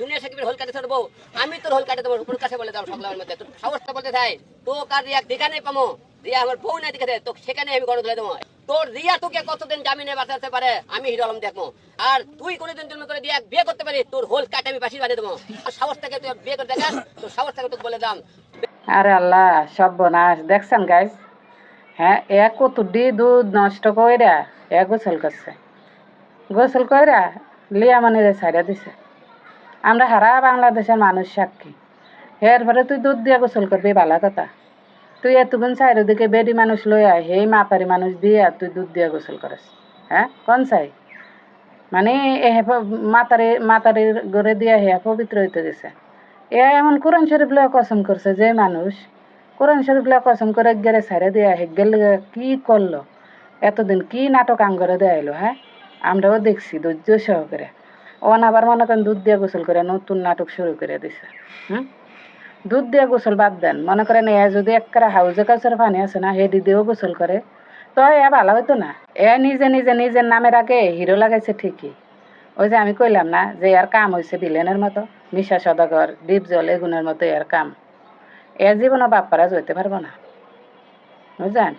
Junior সাকিবের whole কাটে বউ আমি তোর হোল কাটে দেবো উপর কাছে বলে দাও সকলের মধ্যে। তোর সাহসটা বলতে চাই। তো কার রিয়া? দেখানে পামো। রিয়া আমার বউ না দেখে তো সেখানে আমি গড় ধরে দেবো। তোর রিয়া তোকে কতদিন জামিনে বাঁচাতে পারে? আমি হিরো আলম দেখব। আর তুই কোনোদিন তুমি করে রিয়া বিয়ে করতে পারি তোর হোল কাটে আমি বাসি বানিয়ে দেবো। আর সাহসটাকে তুই বিয়ে করে দেখাস, তোর সাহসটাকে তোকে বলে দাম আরে আল্লাহ সর্বনাশ দেখছেন গাইজ হ্যাঁ এ কতুডি দুধ নষ্ট কইরা, এক গোসল করছে। গোসল কইরা লিয়া মানে ছাড়া দিছে। আমরা হারা বাংলাদেশের মানুষ সাক্ষী। এরপরে তুই দুধ দিয়া গোসল করবি ভালো কথা। তুই এতক্ষণ চারিদিকে বেডি মানুষ লইয়া সেই মাতারি মানুষ দিয়া তুই দুধ দিয়া গোসল করিস। হ্যাঁ? কোন চাই? মানে এ মাতারি মাতারির গড়ে দিয়া হে পবিত্র হইতে গেছে। এ এমন কোরআন শরীফ লয়ে কসম করছে যে মানুষ, কোরআন শরীফ লয়ে কসম করে গেলে ছেড়ে দিয়া হে গেলে কি করল? এতদিন কি নাটক আম করে দেয়াইলো হ্যাঁ? আমরাও দেখছি, ধৈর্য সহকারে। ওন আবার মনে করেন দুধ দিয়ে গোসল করে নতুন নাটক শুরু করে দিছে। হুম? দুধ দিয়ে গোসল বাদ দেন। মনে করেন এ যদি একটা হাউজে কাউসের পানি আছে না, হেডি দিয়েও গোসল করে, তো এ ভালো হইতো না। এ নিজে নিজে নিজের নামের আগে হিরো লাগাইছে ঠিকই। ওই যে আমি কইলাম না যে এর কাম হয়েছে বিলেনের মতো, মিশা সদাগর, ডিপ জল এগুনের মতো এর কাম। এ জীবনও বাপ্পারা যেতে পারব না। বুঝলেন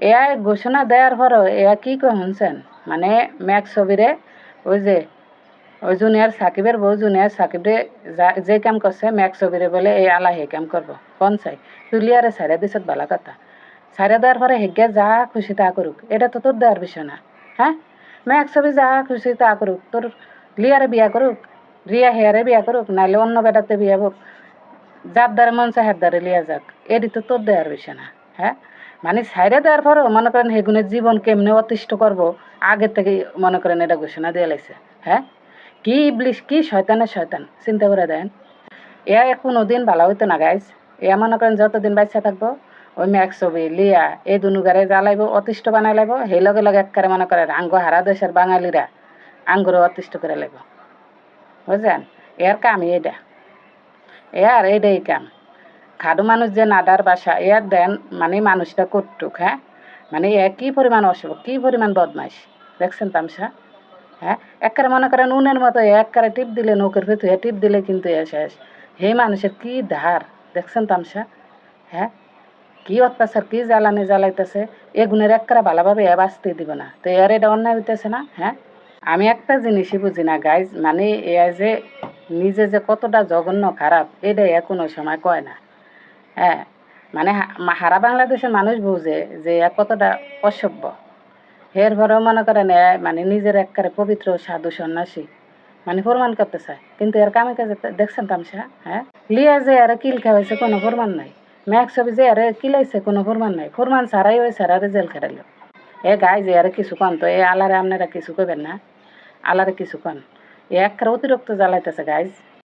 এ ঘোষণা দেওয়ার পরও এ কি কই শুনছেন? মানে ম্যাক ছবিরে ওই যে ওই জুনিয়র সাকিবের বউ জুনিয়র সাকিবরে যা- কাম করছে, ম্যাক ছবিরে বলে এই আলা হে কাম করব, কোন চাই? তুলিয়ারে সাইরা দিছত ভালো কথা সাইরা দেওয়ার পরে হেগে যা খুশি তা করুক, এটা তো তোর দেওয়ার বিষয় না হ্যাঁ? ম্যাক ছবি যা খুশি তা করুক, তোর লিয়ারে বিয়া করুক, রিয়া হেয়ারে বিয়া করুক নাহলে অন্য বেটাতে বিয়া হোক, যার দ্বারে মন চায় হাত দ্বারে লিয়া যাক, এটি তো তোর দেওয়ার বিষয় না হ্যাঁ? মানে সাইডে দেওয়ার পরেও মনে করেন হেগুনের জীবন কেমনে অতিষ্ঠ করব, আগে থেকে মনে করেন এটা ঘোষণা দিয়ে লাইছে হ্যাঁ? কি ইবলিশ, কি শয়তানের শয়তান, চিন্তা করে দেন। এ কোনো দিন ভালো হইতো না গাইজ এ মনে করেন যতদিন বাচ্চা থাকব, ওই ম্যাক ছবি, লিয়া এই দুনুগারে জ্বালাইব অতিষ্ঠ বানাই লাইব সেই লগে লগে একবারে মনে করেন আঙ্গ হারা দেশের বাঙালিরা আঙ্গুরও অতিষ্ঠ করে লাইব বুঝলেন এর কামই এটা এ আর এইটাই কাম। খাদু মানুষ যে নাদার বাসা এর দেন মানে মানুষটা কটুক হ্যাঁ মানে এ কি পরিমাণ অশুভ, কি পরিমাণ বদমাইশ দেখছেন তামসা হ্যাঁ? একবারে মনে করেন উনের মতো একবারে টিপ দিলে নৌকের ভেতরে টিপ দিলে কিন্তু এ শেষ। হে মানুষের কি ধার? দেখছেন তামসা? হ্যাঁ? কি অত্যাচার, কি জ্বালানি জ্বালাইতেছে? এগুনের একবারে ভালোভাবে এ বাঁচতে দিব না। তো এর এটা অন্যায় হইতেছে না হ্যাঁ? আমি একটা জিনিসই বুঝি না গাইজ মানে এ যে নিজে যে কতটা জঘন্য খারাপ, এটা এ কোনো সময় কয় না। হ্যাঁ? মানে হা- মা- বাংলাদেশের মানুষ বুঝে যে এ কতটা অসভ্য। এর পরেও মনে করেন মানে নিজের একবারে পবিত্র সাধু সন্ন্যাসী। মানে প্রমাণ করতে চায়। কিন্তু এর কামে কাজে দেখছেন তামসা? হ্যাঁ? লিয়া যে আর কিল খাওয়াইছে কোনো প্রমাণ নাই। ম্যাক ছবি যে আরে কিলাইছে কোনো প্রমাণ নাই। প্রমাণ ছাড়াই ওই সারারে জেল খেটাইল। এ গাই যে আর কিছু কন তো, এ আলারে আপনারা কিছু কইবেন না? আলারে কিছু কন। এ একবারে অতিরিক্ত জ্বালাইতেছে, গাইজ।